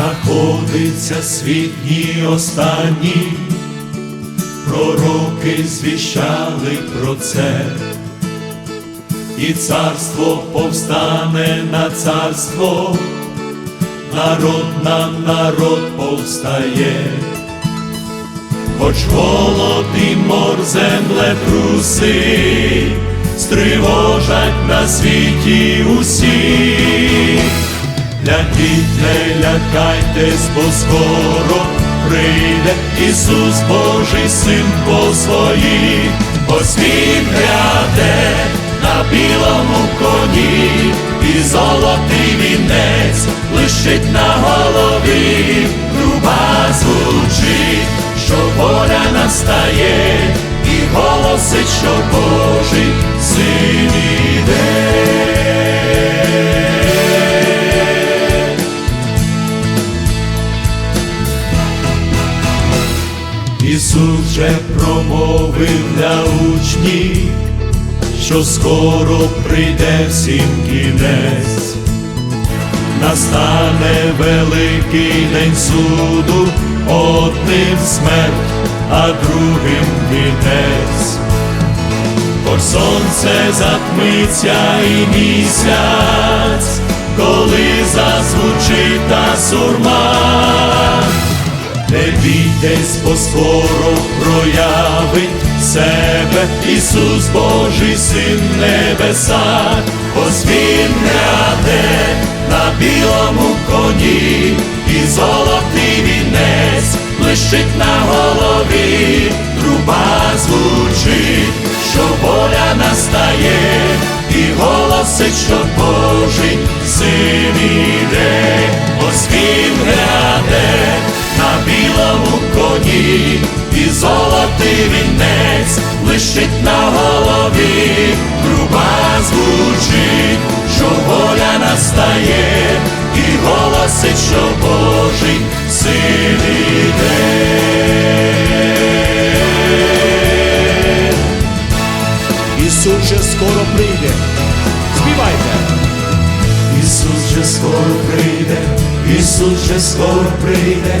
Сходиться світ дні останні, пророки звіщали про це, і царство повстане на царство, народ на народ повстає, хоч голод і мор землетруси стривожать на світі усіх. Глядіть, не лякайтесь, бо скоро прийде Ісус Божий Син по своїх, ось Він гряде на білому коні, і золотий вінець лишить на голові, труба звучить, що воля настає, і голосить, що Божий Ісус вже промовив для учнів, що скоро прийде всім кінець, настане великий день суду, одним смерть, а другим вінець. Хоч сонце затмиться і місяць, коли зазвучить та сурма. Не бійтесь, бо скоро проявить себе Ісус Божий Син небеса, ось Він на білому коні, і золотий вінець блищить на голові, труба звучить, що воля настає, і голосить, що Божий блищить на голові, труба звучить, що воля настає, і голосить, що Божий син іде. Ісус же скоро прийде. Співайте. Ісус же скоро прийде, Ісус же скоро прийде,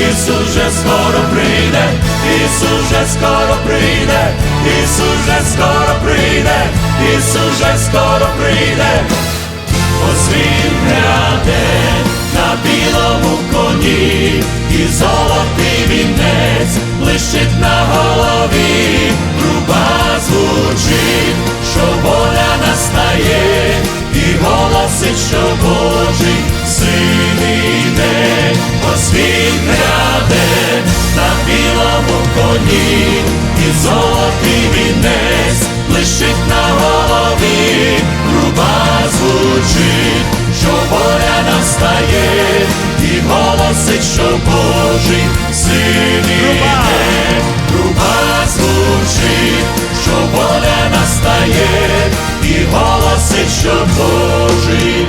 Ісус же скоро прийде, Ісус же скоро прийде, Ісус же скоро прийде, Ісус же скоро прийде, ось він на білому коні, і золотий вінець блищить на голові, труба звучить, що воля настає, і голосить, що Божий син коні, і золотий вінець блищить на голові, труба звучить, що воля настає, і голосить, що Божий син іде, труба звучить, що воля настає, і голосить, що Божий